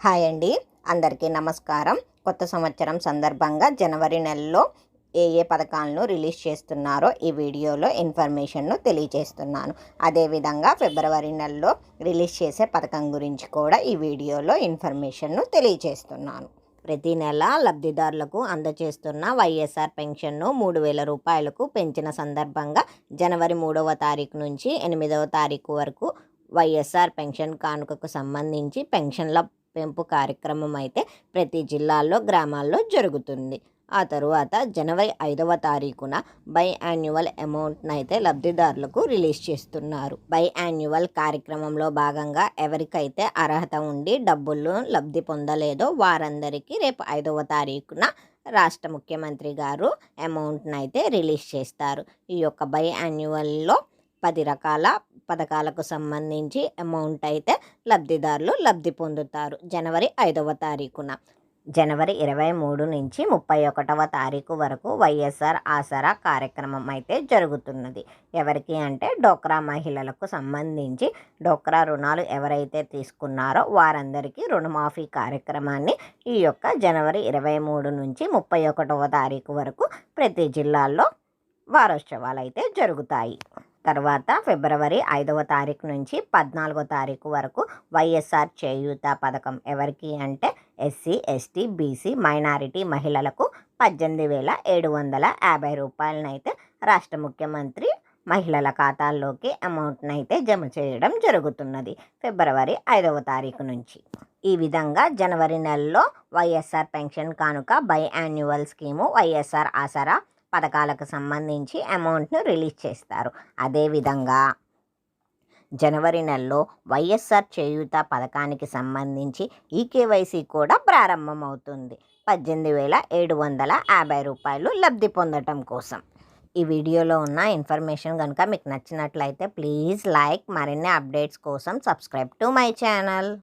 Hi అండి. అందరికీ నమస్కారం. కొత్త సంవత్సరం సందర్భంగా జనవరి నెలలో ఏ ఏ పథకాలను రిలీజ్ చేస్తున్నారో ఈ వీడియోలో ఇన్ఫర్మేషన్ను తెలియజేస్తున్నాను. అదేవిధంగా ఫిబ్రవరి నెలలో రిలీజ్ చేసే పథకం గురించి కూడా ఈ వీడియోలో ఇన్ఫర్మేషన్ను తెలియజేస్తున్నాను. ప్రతి నెల లబ్ధిదారులకు అందజేస్తున్న వైఎస్ఆర్ పెన్షన్ను మూడు వేల రూపాయలకు పెంచిన సందర్భంగా జనవరి మూడవ తారీఖు నుంచి ఎనిమిదవ తారీఖు వరకు వైఎస్ఆర్ పెన్షన్ కానుకకు సంబంధించి పెన్షన్ల పెంపు కార్యక్రమం అయితే ప్రతి జిల్లాల్లో గ్రామాల్లో జరుగుతుంది. ఆ తరువాత జనవరి ఐదవ తారీఖున బై యాన్యువల్ అమౌంట్ను అయితే లబ్ధిదారులకు రిలీజ్ చేస్తున్నారు. బై యాన్యువల్ కార్యక్రమంలో భాగంగా ఎవరికైతే అర్హత ఉండి డబ్బులు లబ్ధి పొందలేదో వారందరికీ రేపు ఐదవ తారీఖున రాష్ట్ర ముఖ్యమంత్రి గారు అమౌంట్ను అయితే రిలీజ్ చేస్తారు. ఈ యొక్క బై యాన్యువల్లో పది రకాల పథకాలకు సంబంధించి అమౌంట్ అయితే లబ్ధిదారులు లబ్ధి పొందుతారు. జనవరి ఐదవ తారీఖున. జనవరి ఇరవై మూడు నుంచి ముప్పై ఒకటవ తారీఖు వరకు వైఎస్ఆర్ ఆసరా కార్యక్రమం అయితే జరుగుతున్నది. ఎవరికి అంటే డోక్రా మహిళలకు సంబంధించి డోక్రా రుణాలు ఎవరైతే తీసుకున్నారో వారందరికీ రుణమాఫీ కార్యక్రమాన్ని ఈ యొక్క జనవరి ఇరవై మూడు నుంచి ముప్పై ఒకటవ తారీఖు వరకు ప్రతి జిల్లాల్లో వారోత్సవాలు అయితే జరుగుతాయి. తర్వాత ఫిబ్రవరి ఐదవ తారీఖు నుంచి పద్నాలుగో తారీఖు వరకు వైఎస్ఆర్ చేయూత పథకం ఎవరికి అంటే ఎస్సీ ఎస్టీ బీసీ మైనారిటీ మహిళలకు పద్దెనిమిది వేల ఏడు వందల యాభై రూపాయలనైతే రాష్ట్ర ముఖ్యమంత్రి మహిళల ఖాతాల్లోకి అమౌంట్ని అయితే జమ చేయడం జరుగుతున్నది ఫిబ్రవరి ఐదవ తారీఖు నుంచి. ఈ విధంగా జనవరి నెలలో వైఎస్ఆర్ పెన్షన్ కానుక biannual scheme YSR Aasara పథకాలకు సంబంధించి అమౌంట్ను రిలీజ్ చేస్తారు. అదేవిధంగా జనవరి నెలలో వైఎస్ఆర్ చేయూత పథకానికి సంబంధించి ఈకేవైసీ కూడా ప్రారంభమవుతుంది. పద్దెనిమిది వేల ఏడు వందల యాభై రూపాయలు లబ్ధి పొందటం కోసం. ఈ వీడియోలో ఉన్న ఇన్ఫర్మేషన్ కనుక మీకు నచ్చినట్లయితే ప్లీజ్ లైక్ మరిన్ని అప్డేట్స్ కోసం సబ్స్క్రైబ్ టు మై ఛానల్.